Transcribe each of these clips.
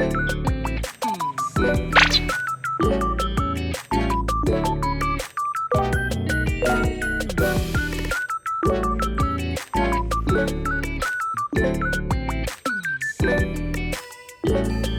โอ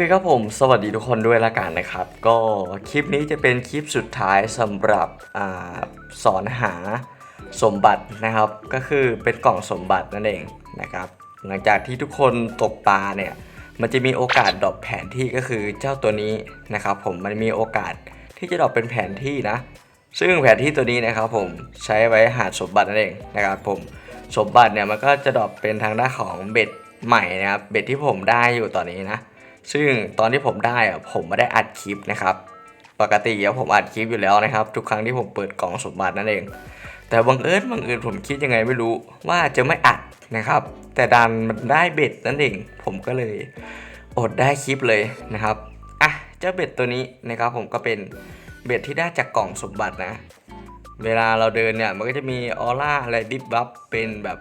เคครับผม สวัสดีทุกคนด้วยละกันนะครับ ก็คลิปนี้จะเป็นคลิปสุดท้ายสำหรับอสอนหาสมบัตินะครับ ก็คือเป็นกล่องสมบัตินั่นเองนะครับ หลังจากที่ทุกคนตกปลาเนี่ย มันจะมีโอกาสดรอปแผนที่ก็คือเจ้าตัวนี้นะครับ ผมมันมีโอกาสที่จะดรอปเป็นแผนที่นะ ซึ่งแผนที่ตัวนี้นะครับผมใช้ไว้หาสมบัตินั่นเองนะครับผมสมบัติเนี่ยมันก็จะดรอปเป็นทางด้านของเบ็ดใหม่นะครับเบ็ดที่ผมได้อยู่ตอนนี้นะ ซึ่งตอนที่ผมได้อะผมไม่ได้อัดคลิปนะครับ ปกติอะผมอัดคลิปอยู่แล้วนะครับ ทุกครั้งที่ผมเปิดกล่องสมบัตินั่นเอง แต่บังเอิญบังเอิญผมคิดยังไงไม่รู้ว่าจะไม่อัดนะครับ แต่ดันมันได้เบ็ดนั่นเอง ผมก็เลยอดได้คลิปเลยนะครับอะเจ้าเบ็ดตัวนี้นะครับผมก็เป็นเบ็ดที่ได้จากกล่องสมบัตินะ เวลาเราเดินเนี่ยมันก็จะมีออร่าอะไรดิบบับเป็นแบบ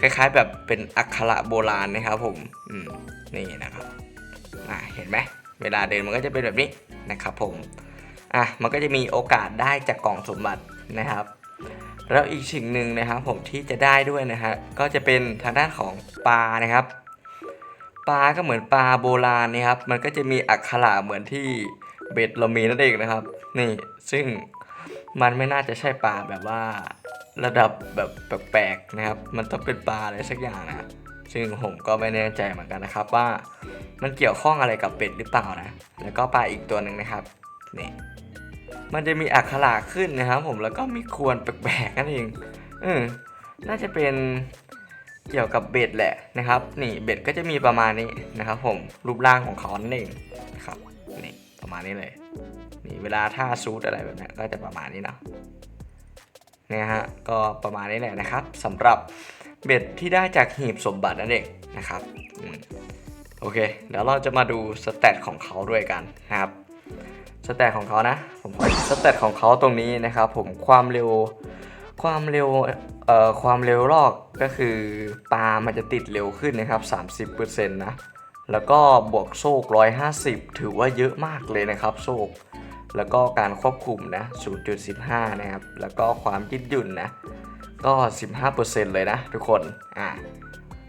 คล้ายๆ แบบเป็นอักขระโบราณนะครับผมอืมนี่นะครับ อะเห็นไหมเวลาเดินมันก็จะเป็นแบบนี้นะครับผมอะมันก็จะมีโอกาสได้จากกล่องสมบัตินะครับ แล้วอีกสิ่งหนึ่งนะครับผมที่จะได้ด้วยนะฮะก็จะเป็นทางด้านของปลานะครับปลาก็เหมือนปลาโบราณนะครับ มันก็จะมีอักขระเหมือนที่เบ็ดเรามีนั่นเองนะครับ นี่ซึ่งมันไม่น่าจะใช่ปลาแบบว่าระดับแบบแปลกๆนะครับ มันต้องเป็นปลาอะไรสักอย่างนะซึ่งผมก็ไม่แน่ใจเหมือนกันนะครับว่า มันเกี่ยวข้องอะไรกับเป็ดหรือเปล่านะ แล้วก็ปลาอีกตัวหนึ่งนะครับนี่มันจะมีอักขระขึ้นนะครับ ผมแล้วก็มีควนแปลกๆนั่นเองเออน่าจะเป็นเกี่ยวกับเบ็ดแหละนะครับ นี่เบ็ดก็จะมีประมาณนี้นะครับ ผมรูปร่างของเขานั่นเองนะครับนี่ประมาณนี้เลย นี่เวลาท่าซูดอะไรแบบนี้ก็จะประมาณนี้เนาะเนี่ยฮะก็ประมาณนี้แหละนะครับสำหรับเบ็ดที่ได้จากหีบสมบัตินั่นเองนะครับ อืมโอเค เดี๋ยวเราจะมาดูสเตตของเขาด้วยกันนะครับสเตตของเขานะผมสเตตของเขาตรงนี้นะครับผมความเร็วความเร็วเอ่อความเร็วลอกก็คือปลามันจะติดเร็วขึ้นนะครับ 30%นะแล้วก็บวกโซก 150 ถือว่าเยอะมากเลยนะครับโซก แล้วก็การควบคุมนะ 0.15 นะครับ แล้วก็ความยืดหยุ่นนะ ก็ 15%เลยนะทุกคน อ่า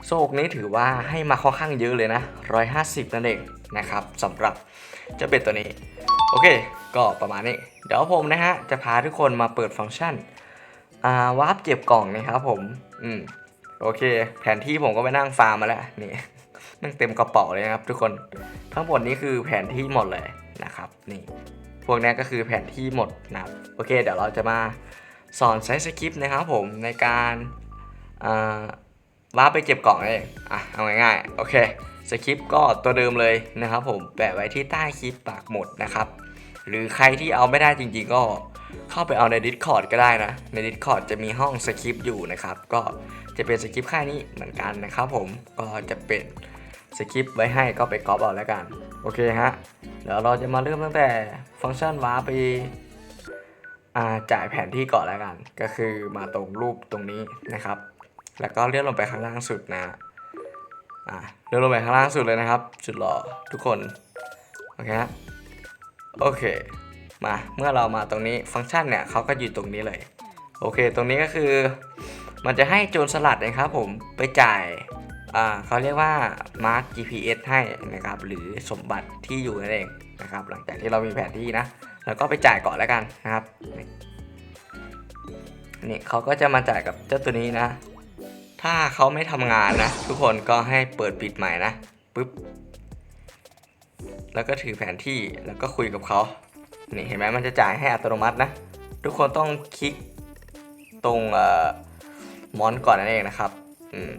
โซกนี้ถือว่าให้มาค่อนข้างเยอะเลยนะ 150 นั่นเองนะครับสำหรับเจ้าเบ็ดตัวนี้ โอเค ก็ประมาณนี้ เดี๋ยวผมนะฮะ จะพาทุกคนมาเปิดฟังก์ชันอ่าวาร์ปเก็บกล่องนะครับผม อืม โอเค แผนที่ผมก็ไปนั่งฟาร์มมาแล้ว นี่นั่งเต็มกระเป๋าเลยนะครับทุกคน ทั้งหมดนี้คือแผนที่หมดเลยนะครับ นี่ พวกนี้ก็คือแผนที่หมดนะครับ โอเค เดี๋ยวเราจะมาสอนใช้สคริปต์นะครับผมในการอ่า ว่าไปเก็บกล่องเองอะเอาง่ายๆโอเคสคริปต์ก็ตัวเดิมเลยนะครับผมแปะไว้ที่ใต้คลิปปากหมดนะครับหรือใครที่เอาไม่ได้จริงๆ ก็เข้าไปเอาใน Discord ก็ได้นะ ใน Discord จะมีห้องสคริปต์อยู่นะครับ ก็จะเป็นสคริปต์ค่ายนี้เหมือนกันนะครับผมก็จะเป็นสคริปต์ไว้ให้ก็ไปก๊อปเอาแล้วกัน โอเคฮะเดี๋ยวเราจะมาเริ่มตั้งแต่ฟังก์ชันว้าไปจ่ายแผนที่ก่อนแล้วกัน ก็คือมาตรงรูปตรงนี้นะครับ แล้วก็เลื่อนลงไปข้างล่างสุดนะอ่าเลื่อนลงไปข้างล่างสุดเลยนะครับสุดหล่อทุกคน โอเคฮะโอเค มา เมื่อเรามาตรงนี้ฟังก์ชันเนี่ยเขาก็อยู่ตรงนี้เลย โอเค ตรงนี้ก็คือ มันจะให้โจรสลัดนะครับผม ไปจ่าย อ่าเขาเรียกว่า mark GPS ให้นะครับ หรือสมบัติที่อยู่นั่นเองนะครับ หลังจากที่เรามีแผนที่นะ แล้วก็ไปจ่ายก่อนแล้วกันนะครับ นี่เขาก็จะมาจ่ายกับเจ้าตัวนี้นะ ถ้าเขาไม่ทำงานนะ ทุกคนก็ให้เปิดปิดใหม่นะปุ๊บแล้วก็ถือแผนที่แล้วก็คุยกับเขานี่เห็นไหมมันจะจ่ายให้อัตโนมัตินะ ทุกคนต้องคลิกตรงเอ่อมอนก่อนนั่นเองนะครับอืม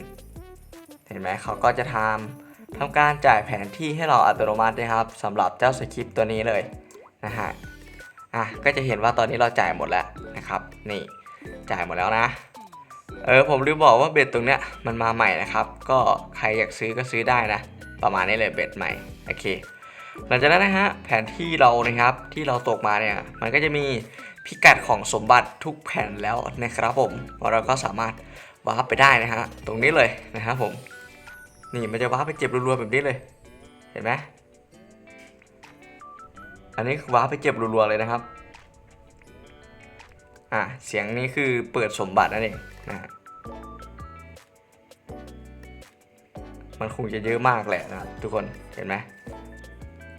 เห็นไหมเขาก็จะทำทำการจ่ายแผนที่ให้เราอัตโนมัตินะครับสำหรับเจ้าสคริปต์ตัวนี้เลยนะฮะอะก็จะเห็นว่าตอนนี้เราจ่ายหมดแล้วนะครับ นี่จ่ายหมดแล้วนะ เออผมลืมบอกว่าเบ็ดตรงเนี้ยมันมาใหม่นะครับ ก็ใครอยากซื้อก็ซื้อได้นะ ประมาณนี้เลยเบ็ดใหม่โอเคหลังจากนั้นนะฮะแผนที่เรานะครับที่เราตกมาเนี่ยมันก็จะมีพิกัดของสมบัติทุกแผ่นแล้วนะครับผมเราก็สามารถวาร์ปไปได้นะฮะตรงนี้เลยนะครับผมนี่มันจะวาร์ปไปเจ็บรัวๆแบบนี้เลย เห็นไหมอันนี้วาร์ปไปเจ็บรัวๆเลยนะครับอะเสียงนี้คือเปิดสมบัตินั่นเอง นะมันคงจะเยอะมากแหละนะครับทุกคนเห็นไหม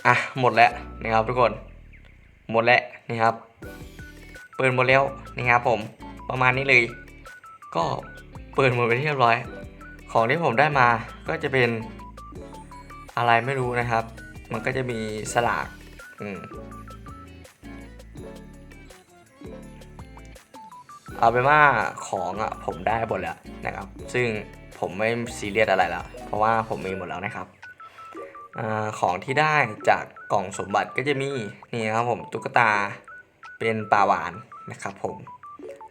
อะหมดแล้วนะครับทุกคน หมดแล้วนี่ครับเปิดหมดแล้วนะครับผมประมาณนี้เลย ก็เปิดหมดไปที่เรียบร้อย ของที่ผมได้มาก็จะเป็นอะไรไม่รู้นะครับ มันก็จะมีสลากอืม เอาเป็นว่าของอะผมได้หมดแล้วนะครับ ซึ่งผมไม่ซีเรียสอะไรแล้ว เพราะว่าผมมีหมดแล้วนะครับอของที่ได้จากกล่องสมบัติก็จะมีนี่ครับผมตุ๊กตาเป็นปลาหวานนะครับผม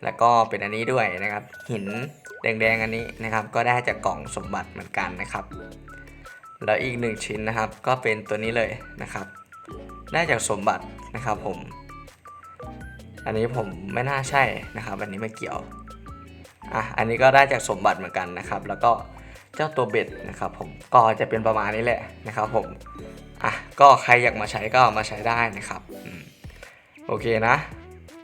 แล้วก็เป็นอันนี้ด้วยนะครับ หินแดงๆอันนี้นะครับ ก็ได้จากกล่องสมบัติเหมือนกันนะครับ แล้วอีกหนึ่งชิ้นนะครับ ก็เป็นตัวนี้เลยนะครับ ได้จากสมบัตินะครับผม อันนี้ผมไม่น่าใช่นะครับ อันนี้ไม่เกี่ยวอะอันนี้ก็ได้จากสมบัติเหมือนกันนะครับ แล้วก็เจ้าตัวเบ็ดนะครับ ผมก็จะเป็นประมาณนี้แหละนะครับ ผมอะก็ใครอยากมาใช้ก็มาใช้ได้นะครับโอเคนะ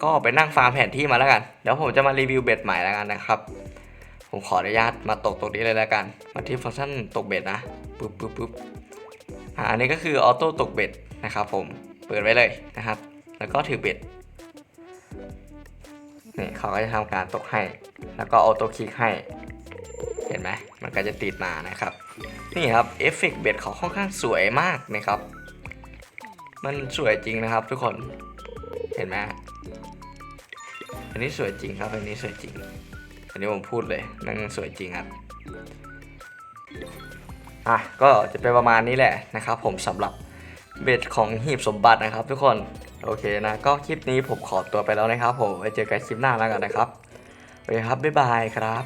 ก็ไปนั่งฟาร์มแผนที่มาแล้วกันเดี๋ยวผมจะมารีวิวเบ็ดใหม่แล้วกันนะครับ ผมขออนุญาตมาตกตรงนี้เลยแล้วกัน มาที่ฟังก์ชันตกเบ็ดนะปุ๊บปุ๊บปุ๊บอะอันนี้ก็คือออโต้ตกเบ็ดนะครับ ผมเปิดไว้เลยนะครับ แล้วก็ถือเบ็ด เขาก็จะทำการตกให้ แล้วก็ออโต้คลิกให้ เห็นไหมมันก็จะติดมานะครับ นี่ครับเอฟเฟกต์เบ็ดเขาค่อนข้างสวยมากนะครับ มันสวยจริงนะครับทุกคน เห็นไหมอันนี้สวยจริงครับ อันนี้สวยจริง อันนี้ผมพูดเลยมันสวยจริงครับ อะ ก็จะเป็นประมาณนี้แหละนะครับ ผมสำหรับ เบ็ดของหีบสมบัตินะครับ ทุกคนโอเคนะก็คลิปนี้ผมขอตัวไปแล้วนะครับผมไว้เจอกันคลิปหน้าแล้วกันนะครับโอเคครับบ๊ายบายครับ